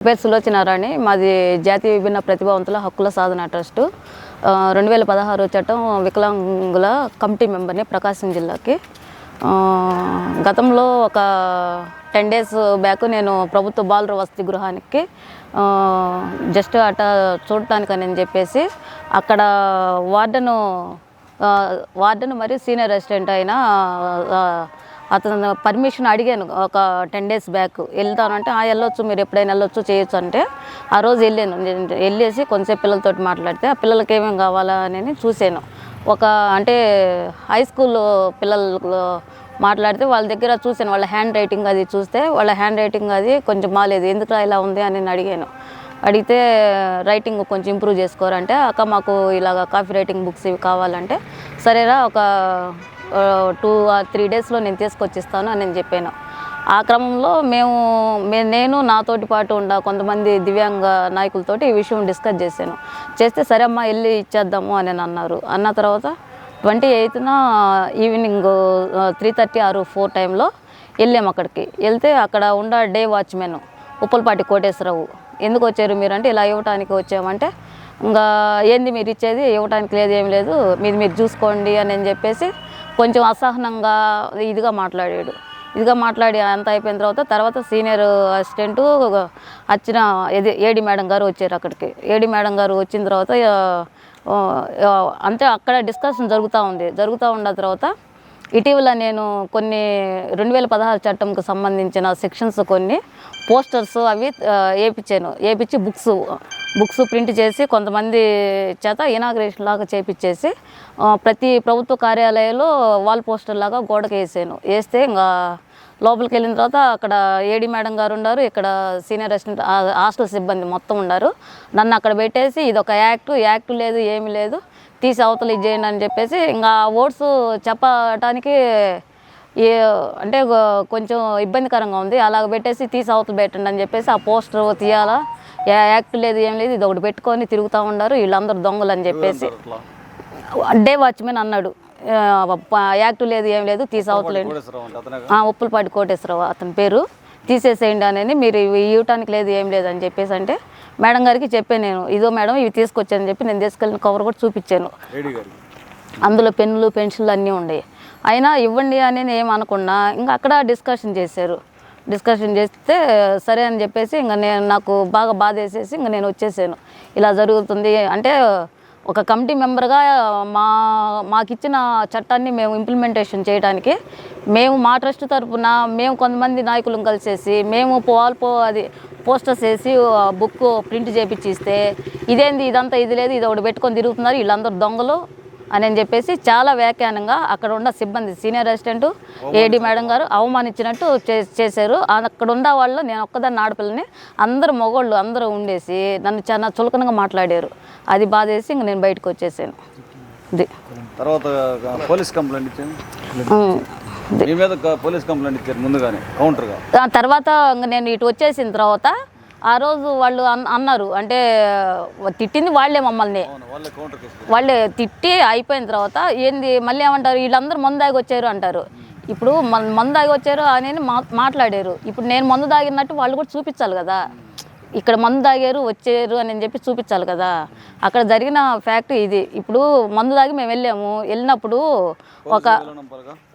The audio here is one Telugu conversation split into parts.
పేరు సులోచనారాణి మాది జాతీయ విభిన్న ప్రతిభావంతుల హక్కుల సాధన ట్రస్టు. రెండు వేల పదహారు చట్టం వికలాంగుల కమిటీ మెంబర్ని ప్రకాశం జిల్లాకి. గతంలో ఒక టెన్ డేస్ బ్యాక్ నేను ప్రభుత్వ బాలుర వసతి గృహానికి జస్ట్ అట చూడటానికని అని చెప్పేసి అక్కడ వార్డెను ఆ, వార్డెన్ మరియు సీనియర్ రెసిడెంట్ అయిన అతను పర్మిషన్ అడిగాను ఒక టెన్ డేస్ బ్యాక్ వెళ్తానంటే ఆ వెళ్ళొచ్చు మీరు ఎప్పుడైనా వెళ్ళొచ్చు చేయొచ్చు అంటే ఆ రోజు వెళ్ళాను. నేను వెళ్ళేసి కొంచెం పిల్లలతోటి మాట్లాడితే ఆ పిల్లలకి ఏమేమి కావాలా అని చూశాను. ఒక అంటే హై స్కూల్లో పిల్లలు మాట్లాడితే వాళ్ళ దగ్గర చూశాను. వాళ్ళ హ్యాండ్ రైటింగ్ అది చూస్తే వాళ్ళ హ్యాండ్ రైటింగ్ అది కొంచెం బాగాలేదు ఎందుకు ఇలా ఉంది? అని నేను అడిగాను. అడిగితే రైటింగ్ కొంచెం ఇంప్రూవ్ చేసుకోరంటే అక్క మాకు ఇలాగ కాఫీ రైటింగ్ బుక్స్ ఇవి కావాలంటే సరేరా ఒక టూ ఆర్ త్రీ డేస్లో నేను తీసుకొచ్చిస్తాను అని నేను చెప్పాను. ఆ క్రమంలో మేము మే- నేను నాతోటి పాటు ఉన్న కొంతమంది దివ్యాంగ నాయకులతోటి ఈ విషయం డిస్కస్ చేశాను. చేస్తే సరే అమ్మా వెళ్ళి ఇచ్చేద్దాము అని అన్నారు. అన్న తర్వాత ట్వంటీ ఎయిత్న ఈవినింగ్ త్రీ థర్టీ ఆరు ఫోర్ టైంలో వెళ్ళాము అక్కడికి. వెళ్తే అక్కడ ఉన్న డే వాచ్మెన్ ఉప్పలపాటి కోటేశ్వరరావు ఎందుకు వచ్చారు మీరు అంటే ఇలా ఇవ్వటానికి వచ్చామంటే ఇంకా ఏంది మీరు ఇచ్చేది? ఇవ్వటానికి లేదు ఏం లేదు. మీరు మీరు చూసుకోండి అని అని చెప్పేసి కొంచెం అసహనంగా ఇదిగా మాట్లాడాడు. ఇదిగా మాట్లాడి అంత అయిపోయిన తర్వాత తర్వాత సీనియర్ అసిస్టెంట్ వచ్చిన ఇది ఏడి మేడం గారు వచ్చారు అక్కడికి. ఏడి మేడం గారు వచ్చిన తర్వాత అంటే అక్కడ డిస్కషన్ జరుగుతూ ఉంది. జరుగుతూ ఉన్న తర్వాత ఇటీవల నేను కొన్ని రెండు వేల పదహారు చట్టంకు సంబంధించిన సెక్షన్స్ కొన్ని పోస్టర్స్ అవి ఆ, వేయించాను వేయించి బుక్స్ బుక్స్ ప్రింట్ చేసి కొంతమంది చేత ఇనాగ్రేషన్ లాగా చేపించేసి ప్రతి ప్రభుత్వ కార్యాలయంలో వాల్ పోస్టర్ లాగా గోడకు వేసాను. వేస్తే ఇంకా లోపలికి వెళ్ళిన తర్వాత అక్కడ ఏడి మేడం గారు ఉన్నారు ఇక్కడ సీనియర్ రెసిడెంట్ హాస్టల్ సిబ్బంది మొత్తం ఉన్నారు నన్ను అక్కడ పెట్టేసి ఇది ఒక యాక్ట్ యాక్ట్ లేదు ఏమీ లేదు తీసి అవతలు ఇది చేయండి అని చెప్పేసి ఇంకా ఓట్స్ చెప్పటానికి ఏ అంటే కొంచెం ఇబ్బందికరంగా ఉంది. అలాగ పెట్టేసి తీసి అవతలు పెట్టండి అని చెప్పేసి ఆ పోస్టర్ తీయాలా యా- యాక్ట్ లేదు ఏం లేదు ఇది ఒకటి పెట్టుకొని తిరుగుతూ ఉన్నారు వీళ్ళందరూ దొంగలు అని చెప్పేసి. డే వాచ్మెన్ అన్నాడు. యాక్ట్ లేదు ఏం లేదు తీసి అవతలేండి కోటేశ్వరరావు అంటే అతనే ఆ, ఉప్పులపాటి కోటేశ్వరరావు అతని పేరు. తీసేసేయండి అని మీరు ఇవి ఇవ్వటానికి లేదు ఏం లేదు అని చెప్పేసి అంటే మేడం గారికి చెప్పాను నేను. ఇదో మేడం ఇవి తీసుకొచ్చాను చెప్పి నేను తీసుకెళ్ళిన కవర్ కూడా చూపించాను. అందులో పెన్నులు పెన్సిళ్ళు అన్నీ ఉన్నాయి అయినా ఇవ్వండి అని నేను ఏం అనకుండా ఇంకా అక్కడ డిస్కషన్ చేశారు. డిస్కషన్ చేస్తే సరే అని చెప్పేసి ఇంకా నేను నాకు బాగా బాధ వేసేసి ఇంకా నేను వచ్చేసాను. ఇలా జరుగుతుంది అంటే ఒక కమిటీ మెంబర్గా మా మాకిచ్చిన చట్టాన్ని మేము ఇంప్లిమెంటేషన్ చేయడానికి మేము మా ట్రస్ట్ తరపున మేము కొంతమంది నాయకులను కలిసేసి మేము పోవాల్పో పో అది పోస్టర్స్ వేసి బుక్ ప్రింట్ చేపించి ఇస్తే ఇదేంది ఇదంతా ఇది లేదు ఇది ఒకటి పెట్టుకొని తిరుగుతున్నారు వీళ్ళందరూ దొంగలు. అని అని చెప్పేసి చాలా వ్యాఖ్యానంగా అక్కడ ఉన్న సిబ్బంది సీనియర్ అసిస్టెంట్ ఏడి మేడం గారు అవమానించినట్టు చేశారు. అక్కడ ఉన్న వాళ్ళు నేను ఒక్కదాన్ని ఆడపిల్లని అందరు మగోళ్ళు అందరూ ఉండేసి నన్ను చాలా చులకనగా మాట్లాడారు. అది బాధేసి ఇంక నేను బయటకు వచ్చేసాను. తర్వాత పోలీస్ కంప్లైంట్ ఇచ్చాను ఉమ్. మీ మీద క- పోలీస్ కంప్లైంట్ ఇచ్చారు ముందుగానే కౌంటర్గా? ఆ తర్వాత ఇంక నేను ఇటు వచ్చేసిన తర్వాత ఆ రోజు వాళ్ళు అన్- అన్నారు. అంటే తిట్టింది వాళ్ళే మమ్మల్ని. వాళ్ళే తిట్టి అయిపోయిన తర్వాత ఏంది మళ్ళీ ఏమంటారు? వీళ్ళందరూ మందు దాగి వచ్చారు అంటారు. ఇప్పుడు మందు దాగి వచ్చారు అని మాట్లాడారు. ఇప్పుడు నేను మందు దాగినట్టు వాళ్ళు కూడా చూపించాలి కదా. ఇక్కడ మందు తాగారు వచ్చారు అని చెప్పి చూపించాలి కదా. అక్కడ జరిగిన ఫ్యాక్ట్ ఇది. ఇప్పుడు మందు దాగి మేము వెళ్ళాము. వెళ్ళినప్పుడు ఒక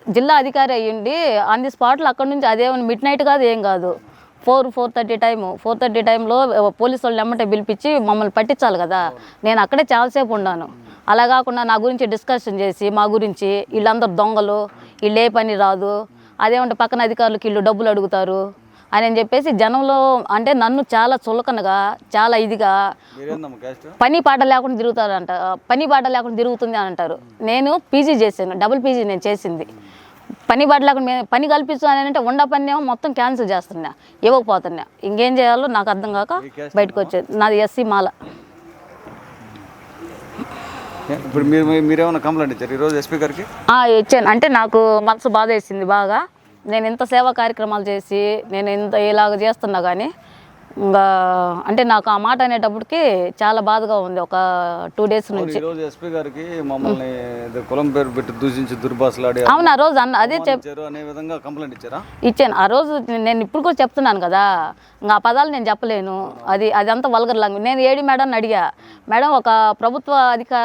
జిల్లా అధికారి అయ్యిండి ఆన్ ది స్పాట్లో అక్కడ నుంచి అదే మిడ్ నైట్ కాదు ఏం కాదు. Four four thirty time four thirty టైంలో పోలీసు వాళ్ళు ఎమ్మటే పిలిపించి మమ్మల్ని పట్టించాలి కదా. నేను అక్కడే చాలాసేపు ఉన్నాను అలా కాకుండా నా గురించి డిస్కషన్ చేసి మా గురించి వీళ్ళందరూ దొంగలు వీళ్ళు ఏ పని రాదు అదేమంటే పక్కన అధికారులకు వీళ్ళు డబ్బులు అడుగుతారు అని అని చెప్పేసి జనంలో అంటే నన్ను చాలా చులకనగా చాలా ఇదిగా పని పాట లేకుండా తిరుగుతారంట పని పాట లేకుండా తిరుగుతుంది అని అంటారు. నేను పీజీ చేశాను డబుల్ పీజీ నేను చేసింది. పని పాట లేకుండా మే- పని కల్పించు అని అంటే ఉండ పని ఏమో మొత్తం క్యాన్సిల్ చేస్తున్నా. ఇవ్వకపోతున్నా. ఇంకేం చేయాలో నాకు అర్థం కాక బయటకు వచ్చేది. నాది ఎస్సీ మాల. ఇప్పుడు మీరు మీ- మీరేమన్నా కంప్లైంట్ ఇచ్చారు? ఈరోజు ఎస్పీ గారికి? ఇచ్చాను. అంటే నాకు మనసు బాధ వేసింది బాగా. నేను ఇంత సేవా కార్యక్రమాలు చేసి నేను ఇంత ఇలాగ చేస్తున్నా కానీ ఇంకా అంటే నాకు ఆ మాట అనేటప్పటికి చాలా బాధగా ఉంది ఒక టూ డేస్ నుంచి. రోజు ఎస్పీ గారికి మమ్మల్ని కులం పేరు పెట్టి దూషించి దుర్భాషలాడి అవును ఆ రోజు అన్న అదే చెప్ ఇచ్చారు అనే విధంగా కంప్లైంట్ ఇచ్చారా? ఇచ్చాను. ఆ రోజు నేను ఇప్పుడు కూడా చెప్తున్నాను కదా ఇంకా ఆ పదాలు నేను చెప్పలేను. అది అదంతా వల్గర్ లాంగ్వేజ్ నేను ఏడి మేడం అడిగా. మేడం ఒక ప్రభుత్వ అధికా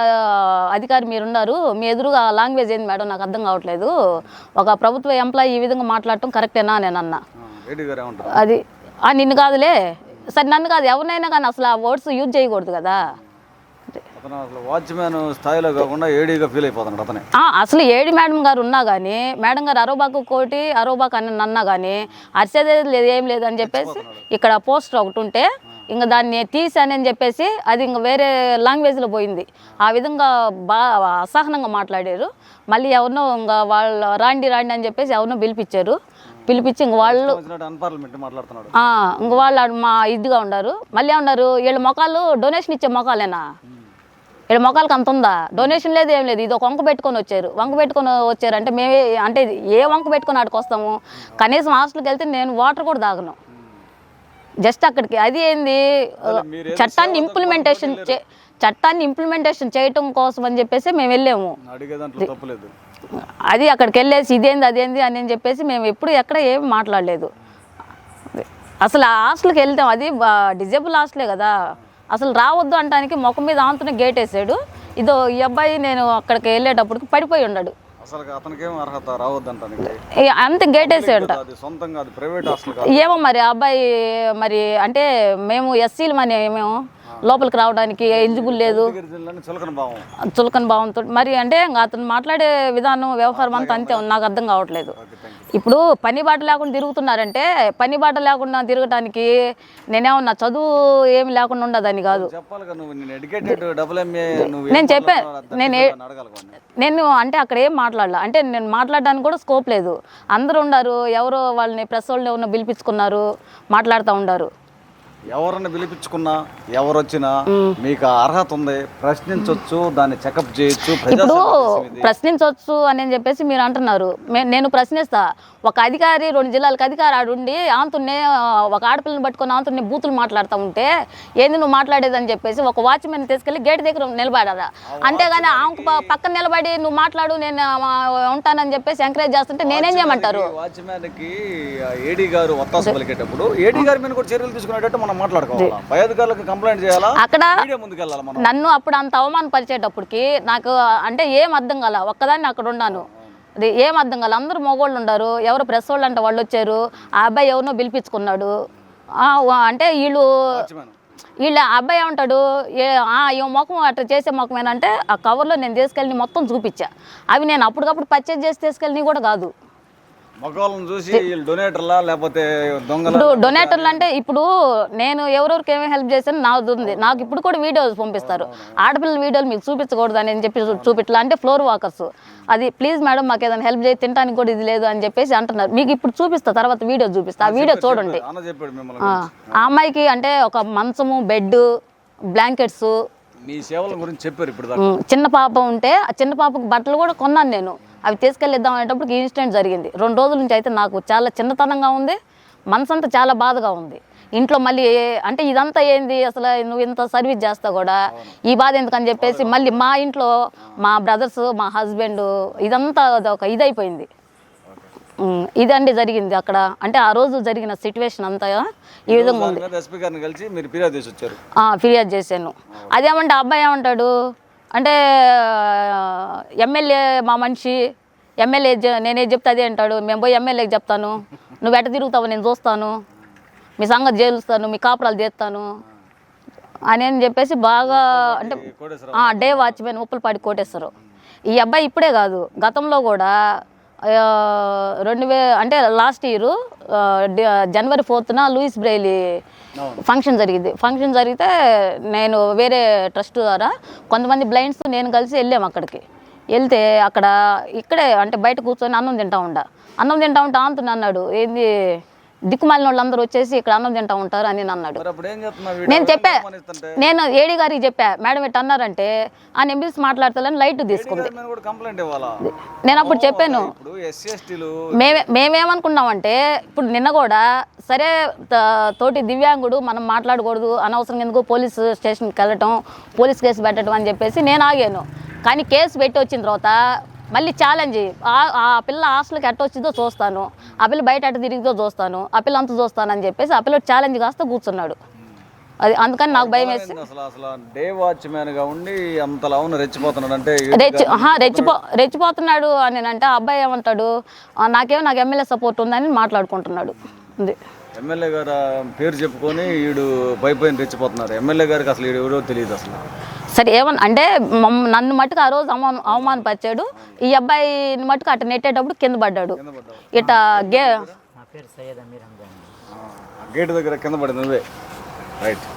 అధికారి మీరు ఉన్నారు మీ ఎదురుగా లాంగ్వేజ్ ఏంది మేడం? నాకు అర్థం కావట్లేదు. ఒక ప్రభుత్వ ఎంప్లాయీ ఈ విధంగా మాట్లాడటం కరెక్టేనా? నేను అన్నా. అది నిన్ను కాదులే. సరే నన్ను కాదు ఎవరినైనా కానీ అసలు ఆ వర్డ్స్ యూజ్ చేయకూడదు కదా. వాచ్మ్యాన్ స్థాయిలో కాకుండా ఏడీగా ఫీల్ అయిపోతున్నాడు అతనే. అసలు ఏడి మేడం గారు ఉన్నా కానీ మేడం గారు అరోబాకు కోటి అరోబాకు అని అన్నా కానీ అరిసేదే లేదు ఏం లేదు అని చెప్పేసి ఇక్కడ పోస్టర్ ఒకటి ఉంటే ఇంకా దాన్ని తీసాను అని చెప్పేసి అది ఇంకా వేరే లాంగ్వేజ్లో పోయింది. ఆ విధంగా బాగా అసహనంగా మాట్లాడారు. మళ్ళీ ఎవరినో ఇంకా వాళ్ళు రాండి రాండి అని చెప్పేసి ఎవరినో పిలిపించారు. పిలిపించి ఇంక వాళ్ళు ఇంక వాళ్ళు మా ఇదిగా ఉన్నారు మళ్ళీ ఉన్నారు వీళ్ళ మొఖాలు డొనేషన్ ఇచ్చే మొఖాలేనా? వీళ్ళ మొఖాలకు అంత ఉందా? డొనేషన్ లేదు ఏం లేదు. ఇది ఒక వంక పెట్టుకొని వచ్చారు. వంక పెట్టుకొని వచ్చారు అంటే మేమే అంటే ఏ వంక పెట్టుకొని ఆడికి వస్తాము? కనీసం హాస్టల్కి వెళ్తే నేను వాటర్ కూడా తాగను. జస్ట్ అక్కడికి. అది ఏంది? చట్టాన్ని ఇంప్లిమెంటేషన్ చట్టాన్ని ఇంప్లిమెంటేషన్ చేయటం కోసం అని చెప్పేసి మేము వెళ్ళాము. అది అక్కడికి వెళ్ళేసి ఇదేంది అదేంది అని అని చెప్పేసి మేము ఎప్పుడు ఎక్కడ ఏమి మాట్లాడలేదు. అసలు ఆ హాస్టల్కి వెళ్తాం అది డిజేబుల్ హాస్టలే కదా. అసలు రావద్దు అంటానికి ముఖం మీద ఆంతునే గేట్ వేసాడు. ఇదో ఈ అబ్బాయి నేను అక్కడికి వెళ్ళేటప్పటికి పడిపోయి ఉన్నాడు. అంత గేట్ కాదు ఏమో మరి అబ్బాయి మరి అంటే మేము ఎస్సీలు మన మేము లోపలికి రావడానికి ఎలిజిబుల్ లేదు. చులకన భావం. చులకన భావంతో మరి అంటే అతను మాట్లాడే విధానం వ్యవహారం అంతా అంతే. నాకు అర్థం కావట్లేదు. ఇప్పుడు పని బాట లేకుండా తిరుగుతున్నారంటే పని బాట లేకుండా తిరగటానికి నేనేమన్నా చదువు ఏమి లేకుండా ఉండదని కాదు. నేను చెప్పా నేను. నేను అంటే అక్కడ ఏం మాట్లాడలే. అంటే నేను మాట్లాడడానికి కూడా స్కోప్ లేదు. అందరూ ఉన్నారు. ఎవరో వాళ్ళని ప్రెస్ వాళ్ళని ఎవరినో పిలిపించుకున్నారు. మాట్లాడుతూ ఉండారు. ఎవరిని పిలిపించుకున్నా ఎవరు వచ్చినా మీకు అర్హత ఉంది. ప్రశ్నించవచ్చు దాన్ని చెకప్ చేయొచ్చు ఇప్పుడు. ప్రశ్నించవచ్చు అని చెప్పేసి మీరు అంటున్నారు. నేను ప్రశ్నిస్తా. ఒక అధికారి రెండు జిల్లాలకు అధికారి ఆడుండి ఆంతున్నే ఒక ఆడపిల్లని పట్టుకొని ఆంతున్నే బూతులు మాట్లాడుతూ ఉంటే ఏంది నువ్వు మాట్లాడేదని చెప్పేసి ఒక వాచ్మెన్ తీసుకెళ్ళి గేట్ దగ్గర నిలబడాలా? అంతేగాని ఆమెకు పక్కన నిలబడి నువ్వు మాట్లాడు నేను ఉంటానని చెప్పేసి ఎంకరేజ్ చేస్తుంటే నేనేం చేయమంటారు? వాచ్మ్యాన్కి ఏడీ గారు ఒత్తాసు పలికేటప్పుడు ఏడీ గారి మీద కూడా చర్యలు తీసుకునేటట్టు మనం మాట్లాడుకోవాలి? పై అధికారులకు కంప్లైంట్ చేయాలా? అక్కడ నన్ను అప్పుడు అంత అవమానపరిచేటప్పటికి నాకు అంటే ఏం అర్థం కాల ఒక్కదాన్ని అక్కడ ఉన్నాను అది ఏం అర్థం కాల అందరూ మగవాళ్ళు ఉన్నారు ఎవరు ప్రెస్ వాళ్ళు అంటే వాళ్ళు వచ్చారు ఆ అబ్బాయి ఎవరినో పిలిపించుకున్నాడు. అంటే వీళ్ళు వీళ్ళు అబ్బాయి ఏమంటాడు ఏ ఆ, ఈ ముఖం అట్లా చేసే ముఖం ఏంటంటే ఆ కవర్లో నేను తీసుకెళ్ళి మొత్తం చూపించా. అవి నేను అప్పటికప్పుడు పర్చేజ్ చేసి తీసుకెళ్ళి కూడా కాదు. మగవాళ్ళని చూసి డొనేటర్లా లేకపోతే దొంగల? ఇప్పుడు డొనేటర్లు అంటే ఇప్పుడు నేను ఎవరెవరికి ఏమేమి హెల్ప్ చేశాను నాకు ఉంది. నాకు ఇప్పుడు కూడా వీడియోస్ పంపిస్తారు. ఆడపిల్లల వీడియోలు మీకు చూపించకూడదు అని చెప్పి చూపిట్లా. అంటే ఫ్లోర్ వాకర్స్ అది ప్లీజ్ మేడం మాకు ఏదైనా హెల్ప్ చేసి తినడానికి కూడా ఇది లేదు అని చెప్పేసి అంటున్నారు. మీకు ఇప్పుడు చూపిస్తా తర్వాత వీడియో చూపిస్తా. ఆ వీడియో చూడండి. ఆ అమ్మాయికి అంటే ఒక మంచము బెడ్ బ్లాంకెట్స్ మీ సేవల గురించి చెప్పారు ఇప్పుడు చిన్న పాప ఉంటే ఆ చిన్న పాపకు బట్టలు కూడా కొన్నాను నేను. అవి తీసుకెళ్ళిద్దాం అనేటప్పుడు ఇన్సిడెంట్ జరిగింది. రెండు రోజుల నుంచి అయితే నాకు చాలా చిన్నతనంగా ఉంది. మనసు అంతా చాలా బాధగా ఉంది. ఇంట్లో మళ్ళీ అంటే ఇదంతా ఏంది? అసలు నువ్వు ఇంత సర్వీస్ చేస్తా కూడా? ఈ బాధ ఎందుకని చెప్పేసి మళ్ళీ మా ఇంట్లో మా బ్రదర్స్ మా హస్బెండ్ ఇదంతా ఒక ఇదైపోయింది. ఇదండి జరిగింది అక్కడ. అంటే ఆ రోజు జరిగిన సిచ్యువేషన్ అంతా ఈ విధంగా ఉంది. ఫిర్యాదు చేశాను. అదేమంటే అబ్బాయి ఏమంటాడు? అంటే ఎమ్మెల్యే మా మనిషి ఎమ్మెల్యే నేనే చెప్తే అదే అంటాడు. మేము పోయి ఎమ్మెల్యేకి చెప్తాను. నువ్వు ఎట తిరుగుతావు నేను చూస్తాను. మీ సంగతి జైలుస్తాను మీ కాపురాలు తీస్తాను అని అని చెప్పేసి బాగా అంటే డే వాచ్మెన్ ఉప్పలపాడి కోటేశ్వరు ఈ అబ్బాయి ఇప్పుడే కాదు. గతంలో కూడా రెండు వే అంటే లాస్ట్ ఇయర్ జనవరి ఫోర్త్న లూయిస్ బ్రైలీ ఫంక్షన్ జరిగింది ఫంక్షన్ జరిగితే నేను వేరే ట్రస్ట్ ద్వారా కొంతమంది బ్లైండ్స్ నేను కలిసి వెళ్ళాము అక్కడికి. వెళ్తే అక్కడ ఇక్కడే అంటే బయట కూర్చొని అన్నం తింటా ఉండా. అన్నం తింటా ఉంటే ఆంతుని అన్నాడు ఏంది దిక్కుమాలిన వాళ్ళందరూ వచ్చేసి ఇక్కడ అన్నం తింటా ఉంటారు అని నేను అన్నాడు నేను చెప్పా నేను ఏడి గారికి చెప్పా మేడం ఇట్లా అన్నారంటే ఆ ఎంబీస్ మాట్లాడతాలని లైట్ తీసుకుంది. నేను అప్పుడు చెప్పాను. మేమే మేమేమనుకున్నామంటే ఇప్పుడు నిన్న కూడా సరే తోటి దివ్యాంగుడు మనం మాట్లాడకూడదు అనవసరం ఎందుకు పోలీస్ స్టేషన్కి వెళ్ళటం పోలీస్ కేసు పెట్టడం అని చెప్పేసి నేను ఆగాను. కానీ కేసు పెట్టి వచ్చిన తర్వాత మళ్ళీ ఛాలెంజ్ ఆ- ఆ పిల్ల హాస్టల్కి ఎట్ట వచ్చిందో చూస్తాను. ఆ పిల్ల బయట ఎట్ట తిరిగితో చూస్తాను. ఆ పిల్ల అంత చూస్తాను అని చెప్పేసి ఆ పిల్ల ఛాలెంజ్ కాస్త కూర్చున్నాడు. అది అందుకని నాకు భయం వేసి. అసలు అసలు డే వాచ్మ్యాన్గా ఉండి అంతలా ఉన్న రెచ్చిపోతున్నాడు. అంటే రెచ్చిపో రెచ్చిపోతున్నాడు అని అంటే ఆ అబ్బాయి ఏమంటాడు? "ఆ, నాకేమో నాకు ఎమ్మెల్యే సపోర్ట్ ఉందని మాట్లాడుకుంటున్నాడు. ఉంది ఎమ్మెల్యే గారు పేరు చెప్పుకొని వీడు భయపోయిన రెచ్చిపోతున్నారు ఎమ్మెల్యే గారికి అసలు వీడు ఎవరో తెలియదు అసలు. సరే ఏమన్నా అంటే నన్ను మట్టుకు ఆ రోజు అవమాన అవమానపరిచాడు. ఈ అబ్బాయిని మట్టుకు అటు నెట్టేటప్పుడు కింద పడ్డాడు. ఇట గే నా పేరు సయ్యద్ అమీర్ హంజాని. గేట్ దగ్గర కింద పడింది రైట్.